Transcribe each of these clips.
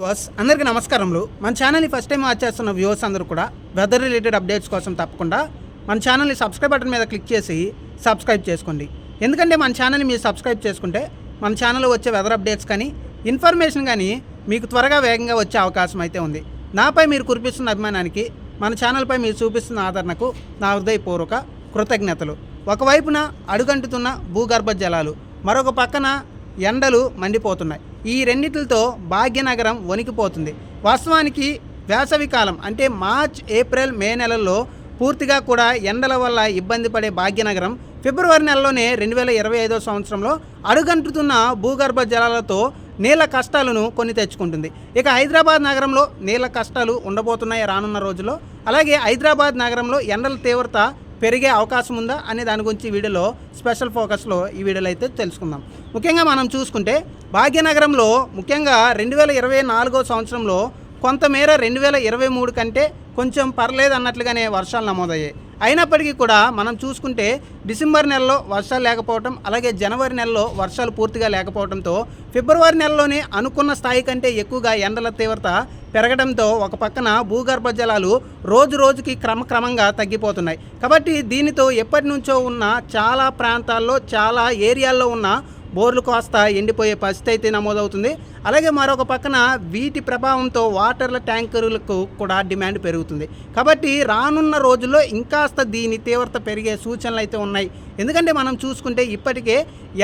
Viewers అందరికీ నమస్కారములు. మన ఛానల్ని ఫస్ట్ టైం వాచ్ చేస్తున్న వ్యూవర్స్ అందరూ కూడా వెదర్ రిలేటెడ్ అప్డేట్స్ కోసం తప్పకుండా మన ఛానల్ని సబ్స్క్రైబ్ బటన్ మీద క్లిక్ చేసి సబ్స్క్రైబ్ చేసుకోండి. ఎందుకంటే మన ఛానల్ని మీరు సబ్స్క్రైబ్ చేసుకుంటే మన ఛానల్లో వచ్చే వెదర్ అప్డేట్స్ కానీ ఇన్ఫర్మేషన్ కానీ మీకు త్వరగా వేగంగా వచ్చే అవకాశం అయితే ఉంది. నాపై మీరు కురిపిస్తున్న అభిమానానికి మన ఛానల్పై మీరు చూపిస్తున్న ఆదరణకు నా హృదయపూర్వక కృతజ్ఞతలు. ఒకవైపున అడుగంటుతున్న భూగర్భ జలాలు మరొక పక్కన ఎండలు మండిపోతున్నాయి. ఈ రెండిటితో భాగ్యనగరం వణికిపోతుంది. వాస్తవానికి వేసవి కాలం అంటే మార్చ్ ఏప్రిల్ మే నెలల్లో పూర్తిగా కూడా ఎండల వల్ల ఇబ్బంది పడే భాగ్యనగరం ఫిబ్రవరి నెలలోనే రెండు వేల ఇరవై ఐదో సంవత్సరంలో అడుగంటుతున్న భూగర్భ జలాలతో నీళ్ళ కష్టాలను కొని తెచ్చుకుంటుంది. ఇక హైదరాబాద్ నగరంలో నీళ్ళ కష్టాలు ఉండబోతున్నాయి రానున్న రోజుల్లో. అలాగే హైదరాబాద్ నగరంలో ఎండల తీవ్రత పెరిగే అవకాశం ఉందా అనే దాని గురించి వీడియోలో స్పెషల్ ఫోకస్లో ఈ వీడియోలో అయితే తెలుసుకుందాం. ముఖ్యంగా మనం చూసుకుంటే భాగ్యనగరంలో ముఖ్యంగా రెండు వేల ఇరవై నాలుగో సంవత్సరంలో కొంతమేర రెండు వేల ఇరవై మూడు కంటే కొంచెం పర్లేదు అన్నట్లుగానే వర్షాలు నమోదయ్యాయి. అయినప్పటికీ కూడా మనం చూసుకుంటే డిసెంబర్ నెలలో వర్షాలు లేకపోవడం అలాగే జనవరి నెలలో వర్షాలు పూర్తిగా లేకపోవడంతో ఫిబ్రవరి నెలలోనే అనుకున్న స్థాయి కంటే ఎక్కువగా ఎండల తీవ్రత పెరగడంతో ఒక పక్కన భూగర్భ జలాలు రోజు రోజుకి క్రమక్రమంగా తగ్గిపోతున్నాయి. కాబట్టి దీనితో ఎప్పటి నుంచో ఉన్న చాలా ప్రాంతాల్లో చాలా ఏరియాల్లో ఉన్న బోర్లు కాస్త ఎండిపోయే పరిస్థితి అయితే నమోదవుతుంది. అలాగే మరొక పక్కన వీటి ప్రభావంతో వాటర్ల ట్యాంకర్లకు కూడా డిమాండ్ పెరుగుతుంది. కాబట్టి రానున్న రోజుల్లో ఇంకాస్త దీని తీవ్రత పెరిగే సూచనలు అయితే ఉన్నాయి. ఎందుకంటే మనం చూసుకుంటే ఇప్పటికే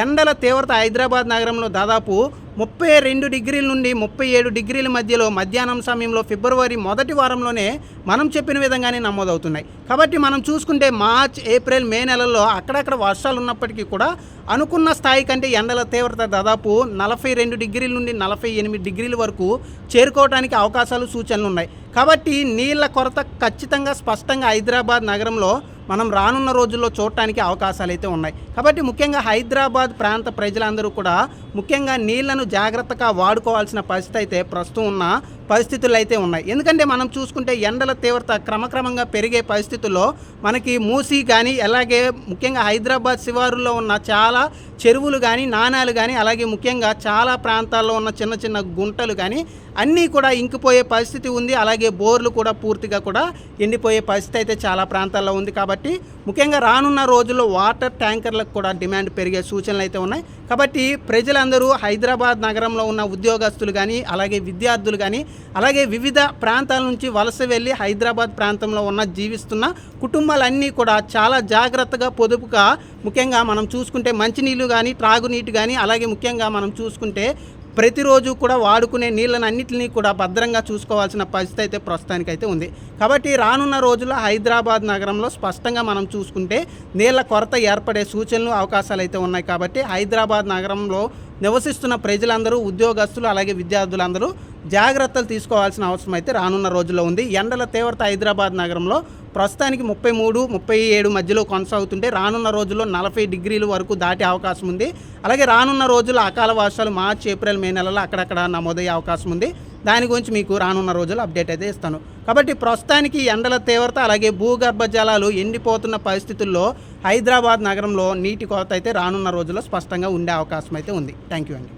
ఎండల తీవ్రత హైదరాబాద్ నగరంలో దాదాపు ముప్పై రెండు డిగ్రీల నుండి ముప్పై ఏడు డిగ్రీల మధ్యలో మధ్యాహ్నం సమయంలో ఫిబ్రవరి మొదటి వారంలోనే మనం చెప్పిన విధంగానే నమోదవుతున్నాయి. కాబట్టి మనం చూసుకుంటే మార్చ్ ఏప్రిల్ మే నెలల్లో అక్కడక్కడ వర్షాలు ఉన్నప్పటికీ కూడా అనుకున్న స్థాయి కంటే ఎండల తీవ్రత దాదాపు నలభై రెండు డిగ్రీల నుండి నలభై ఎనిమిది డిగ్రీల వరకు చేరుకోవడానికి అవకాశాలు సూచనలు ఉన్నాయి కాబట్టి నీళ్ళ కొరత ఖచ్చితంగా స్పష్టంగా హైదరాబాద్ నగరంలో మనం రానున్న రోజుల్లో చూడటానికి అవకాశాలు అయితే ఉన్నాయి. కాబట్టి ముఖ్యంగా హైదరాబాద్ ప్రాంత ప్రజలందరూ కూడా ముఖ్యంగా నీళ్ళను జాగ్రత్తగా వాడుకోవాల్సిన పరిస్థితి అయితే ప్రస్తుతం ఉన్న పరిస్థితులు అయితే ఉన్నాయి. ఎందుకంటే మనం చూసుకుంటే ఎండల తీవ్రత క్రమక్రమంగా పెరిగే పరిస్థితుల్లో మనకి మూసి కానీ అలాగే ముఖ్యంగా హైదరాబాద్ శివారులో ఉన్న చాలా చెరువులు కానీ నాణాలు కానీ అలాగే ముఖ్యంగా చాలా ప్రాంతాల్లో ఉన్న చిన్న చిన్న గుంటలు కానీ అన్నీ కూడా ఇంకిపోయే పరిస్థితి ఉంది. అలాగే బోర్లు కూడా పూర్తిగా కూడా ఎండిపోయే పరిస్థితి అయితే చాలా ప్రాంతాల్లో ఉంది. కాబట్టి కాబట్టి ముఖ్యంగా రానున్న రోజుల్లో వాటర్ ట్యాంకర్లకు కూడా డిమాండ్ పెరిగే సూచనలు అయితే ఉన్నాయి. కాబట్టి ప్రజలందరూ హైదరాబాద్ నగరంలో ఉన్న ఉద్యోగస్తులు కానీ అలాగే విద్యార్థులు కానీ అలాగే వివిధ ప్రాంతాల నుంచి వలస వెళ్ళి హైదరాబాద్ ప్రాంతంలో ఉన్న జీవిస్తున్న కుటుంబాలన్నీ కూడా చాలా జాగ్రత్తగా పొదుపుగా ముఖ్యంగా మనం చూసుకుంటే మంచినీళ్ళు కానీ త్రాగునీటి కానీ అలాగే ముఖ్యంగా మనం చూసుకుంటే ప్రతిరోజు కూడా వాడుకునే నీళ్ళని అన్నింటినీ కూడా భద్రంగా చూసుకోవాల్సిన పరిస్థితి అయితే ప్రస్తుతానికైతే ఉంది. కాబట్టి రానున్న రోజుల్లో హైదరాబాద్ నగరంలో స్పష్టంగా మనం చూసుకుంటే నీళ్ళ కొరత ఏర్పడే సూచనలు అవకాశాలు అయితే ఉన్నాయి. కాబట్టి హైదరాబాద్ నగరంలో నివసిస్తున్న ప్రజలందరూ ఉద్యోగస్తులు అలాగే విద్యార్థులందరూ జాగ్రత్తలు తీసుకోవాల్సిన అవసరం అయితే రానున్న రోజుల్లో ఉంది. ఎండల తీవ్రత హైదరాబాద్ నగరంలో ప్రస్తుతానికి ముప్పై మూడు ముప్పై ఏడు మధ్యలో కొనసాగుతుంటే రానున్న రోజుల్లో నలభై డిగ్రీల వరకు దాటే అవకాశం ఉంది. అలాగే రానున్న రోజుల్లో అకాల వర్షాలు మార్చి ఏప్రిల్ మే నెలలో అక్కడక్కడ నమోదయ్యే అవకాశం ఉంది. దాని గురించి మీకు రానున్న రోజుల్లో అప్డేట్ అయితే ఇస్తాను. కాబట్టి ప్రస్తుతానికి ఎండల తీవ్రత అలాగే భూగర్భ జలాలు ఎండిపోతున్న పరిస్థితుల్లో హైదరాబాద్ నగరంలో నీటి కొరత అయితే రానున్న రోజుల్లో స్పష్టంగా ఉండే అవకాశం అయితే ఉంది. థ్యాంక్ యూ అండి.